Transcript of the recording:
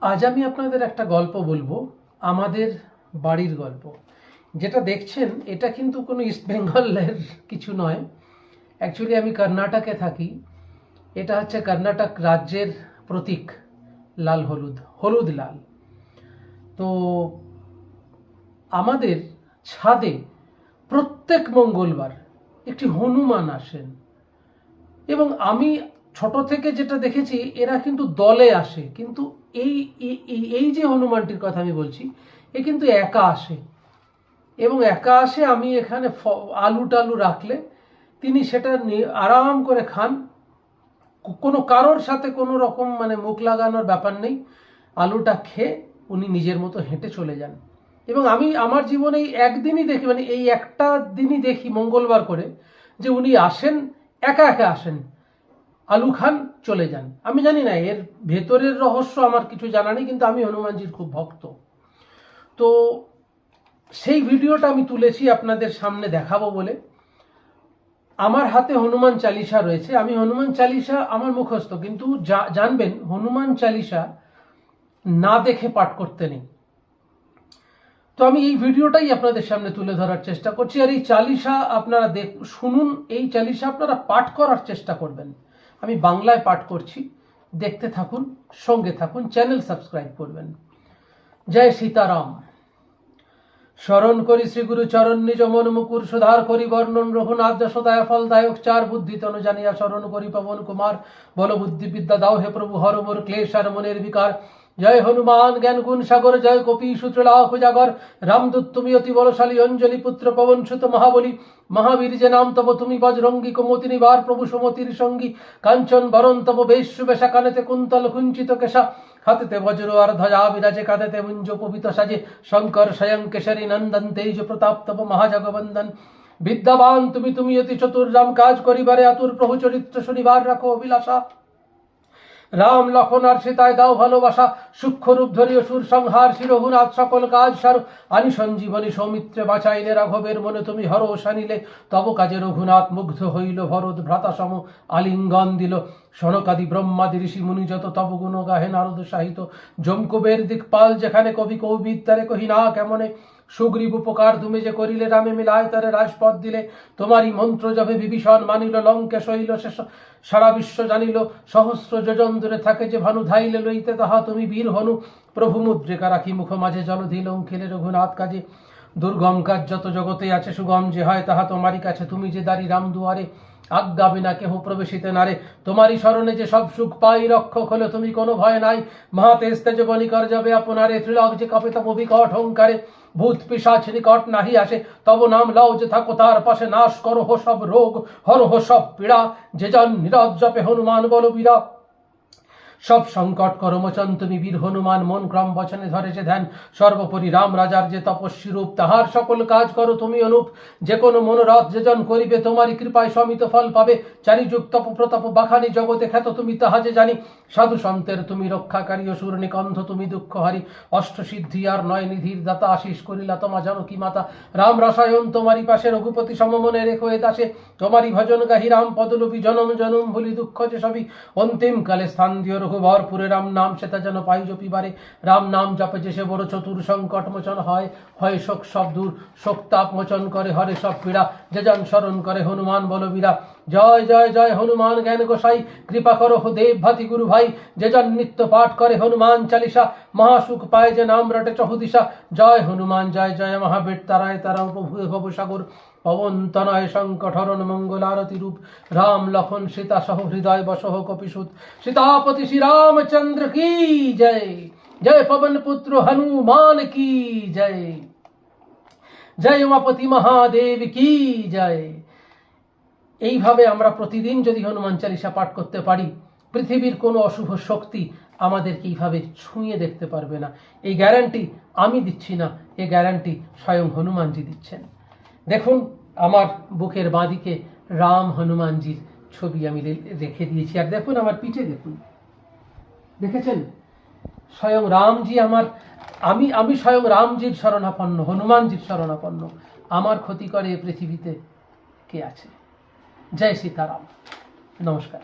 আজ আমি আপনাদের একটা গল্প বলব, আমাদের বাড়ির গল্প। যেটা দেখছেন, এটা কিন্তু কোনো ইস্ট বেঙ্গলের কিছু নয়। অ্যাকচুয়ালি আমি কর্ণাটকে থাকি। এটা হচ্ছে কর্ণাটক রাজ্যের প্রতীক, লাল হলুদ হলুদ লাল। তো আমাদের ছাদে প্রত্যেক মঙ্গলবার একটি হনুমান আসেন। এবং আমি ছোট থেকে যেটা দেখেছি, এরা কিন্তু দলে আসে। কিন্তু এই, এই- যে হনুমানটির কথা আমি বলছি, এ কিন্তু একা আসে। এবং একা আসে আমি এখানে আলু টালু রাখলে তিনি সেটা আরাম করে খান। কোনো কারোর সাথে কোনো রকম মানে মুখ লাগানোর ব্যাপার নেই। আলুটা খেয়ে উনি নিজের মতো হেঁটে চলে যান। এবং আমি আমার জীবনে একদিনই দেখি মানে এই একটা দিনই দেখি মঙ্গলবার করে, যে উনি আসেন, একা একা আসেন। আলু খান চলে যান। আমি জানি না, এর ভেতরের রহস্য আমার কিছু জানা নেই, কিন্তু আমি হনুমানজির খুব ভক্ত। তো সেই ভিডিওটা আমি তুলেছি আপনাদের সামনে দেখাবো বলে। আমার হাতে হনুমান চালিসা রয়েছে। আমি হনুমান চালিসা আমার মুখস্থ, কিন্তু জানবেন, হনুমান চালিসা না দেখে পাঠ করতে নেই। তো আমি এই ভিডিওটাই আপনাদের সামনে তুলে ধরার চেষ্টা করছি, আর এই চালিসা আপনারা দেখ, শুনুন, এই চালিসা আপনারা পাঠ করার চেষ্টা করবেন। আমি বাংলায় পাঠ করছি। দেখতে থাকুন, সঙ্গে থাকুন, চ্যানেল সাবস্ক্রাইব করবেন। জয় সীতারাম। স্মরণ করি শ্রীগুরু চরণ নিজ মন মুকুর, সুধার করি বর্ণন রঘুনাথ যশোদায় ফলদায়ক, চার বুদ্ধি তনু জানিয়া স্মরণ করি পবন কুমার। বল বুদ্ধি বিদ্যা দাও হে প্রভু, হর মোর ক্লেশ আর মনের বিকার। জয় হনুমান, জ্ঞান গুণ সাগর, জয় কপি, সূত্র লাখ রামদূত তুমি অতি বলশালী, অঞ্জলি পুত্র পবন সুত মহাবলী। মহাবীর যে নাম, তব তুমি বজরঙ্গী, কুমতি নিবার প্রভু সমতির সঙ্গী। কাঞ্চন, বরণ, তব বেশ শুভেশা কানেতে কুন্তল, কুঞ্চিত কেশা। হাতেতে বজ্র আর ধ্বজা বিরাজে, কাঁধেতে মুঞ্জ পবিত সাজে। শঙ্কর, স্বয়ং কেশরী, নন্দন, তেজ প্রতাপ, তব মহাজগবন্দন বিদ্যাবান, তুমি তুমি অতি চতুর, রাম কাজ করিবারে আতুর, প্রভু চরিত্র শনিবার রাখো, অভিলাষা। রাম লক্ষণ আর সীতায় দাও ভালোবাসা সূক্ষ্ম রূপ ধরি অসুর সংহার, শিরহুনাথ সকল কাজ সার। আনি সঞ্জীবনী সৌমিত্রে বাঁচাইলে রাঘবের মনে তুমি হরসা নিলে তব কাজে রঘুনাথ মুগ্ধ হইল, ভরত ভ্রাতা সম আলিঙ্গন দিল। সনকাদি ব্রহ্মাদি ঋষি মুনি যত তব গুণ গাহে নারদ সাহিত জমকুবের দিকপাল যেখানে কবি কৌবিদ্যারে কহি না কেমনে? সুগ্রীব উপকার তুমি যে করিলে রামে মিলায় তারে রাজপথ দিলে। তোমারই মন্ত্র যবে বিভীষণ মানিল, লঙ্কে শৈল শেষ সারা বিশ্ব জানিল, সহস্র যোজন দূরে থাকে যে ভানু ধাইলে লইতে তাহা তুমি বীর হনু। প্রভু মুদ্রিকা রাখি মুখ মাঝে জলধি লঙ্কিলে রঘুনাথ কাজে। দুর্গম কাজ যত জগতে আছে, সুগম যে হয় তাহা তোমারই কাছে। তুমি যে দাঁড়ি রাম দুয়ারে আজ্ঞা বিনা কেহ প্রবেশিতে নারে তোমারই স্মরণে যে সব সুখ পাই, রক্ষক হলে তুমি কোনো ভয় নাই। মহাতেজ তেজ বনিকর যাবে আপনারে, ত্রিলক যে কাপে তব বিকট হংকারে ভূত পিসাচ নিকট নাহি আসে, তব নাম লও যে থাকো তার পাশে। নাশ করো হো সব রোগ, হর হো সব পীড়া। যে জন নিরজ জপে হনুমান বলবীরা সব সংকট করমোচন তুমি বীর হনুমান, মন ক্রম বচনে ধরে যে ধ্যান, সর্বোপরি রাম রাজার যে তপস্বী রূপ, তাহার সকল কাজ করো তুমি অনুপ। যে কোনো মনোরথ যেজন করিবে, তোমারই কৃপায় সমিত ফল পাবে। চারিযুগ তপ প্রতাপ বাখানি জগতে খ্যাত তুমি, তাহা যে জানি। সাধু সন্তের তুমি রক্ষাকারী অসুর নিকন্ধ তুমি দুঃখহারি। অষ্টসিদ্ধি আর নয় নিধির দাতা আশিস করিলা তোমা জানো কি মাতা। রাম রসায়ন তোমারই পাশে, রঘুপতি সমমনে রেখো এ দাসে। তোমারই ভজন গাহি রাম পদলুপি, জনম জনম ভুলি দুঃখ যে সবই। অন্তিম কালে স্থান দিও রঘুবরপুরে রাম নাম, সেটা যেন পাই জপিবারে রাম নাম জপে যে সে বড় চতুর সংকট মোচন হয় হয় শোক সব দূর, শোক তাপ মোচন করে, হরে সব পীড়া, যে জন স্মরণ করে হনুমান বলবীরা। জয় জয় জয়, হনুমান জ্ঞান গোসাই, কৃপা করো দেব ভাতি গুরু ভাই। যে জন নিত্য পাঠ করে হনুমান চালিসা মহাসুখ পায় যে নাম রটে চহুদিশা। জয় হনুমান, জয় জয়, মহাবীর, তারায় তারা প্রভু ভব সাগর পবন তনয় সংকটহরণ মঙ্গল আরতি রূপ। রাম লক্ষণ সীতা সহ হৃদয় বসহ কপিসুত। সীতাপতি শ্রী রামচন্দ্র কি জয়? জয় পবন পুত্র হনুমান কি জয়? জয় উমাপতি মহাদেব কি জয়? এইভাবে আমরা প্রতিদিন যদি হনুমান চালিসা পাঠ করতে পারি, পৃথিবীর কোনো অশুভ শক্তি আমাদেরকে এইভাবে ছুঁয়ে দেখতে পারবে না। এই গ্যারান্টি আমি দিচ্ছি না, এই গ্যারান্টি স্বয়ং হনুমানজি দিচ্ছেন। দেখুন আমার বুকের বাঁদিকে রাম হনুমানজির ছবি আমি রেখে দিয়েছি। আর দেখুন আমার পিঠে, দেখুন। দেখেছেন? স্বয়ং রামজি আমার আমি আমি স্বয়ং রামজির শরণাপন্ন, হনুমানজির শরণাপন্ন। আমার ক্ষতি করে পৃথিবীতে কে আছে? জয় সীতারাম। নমস্কার।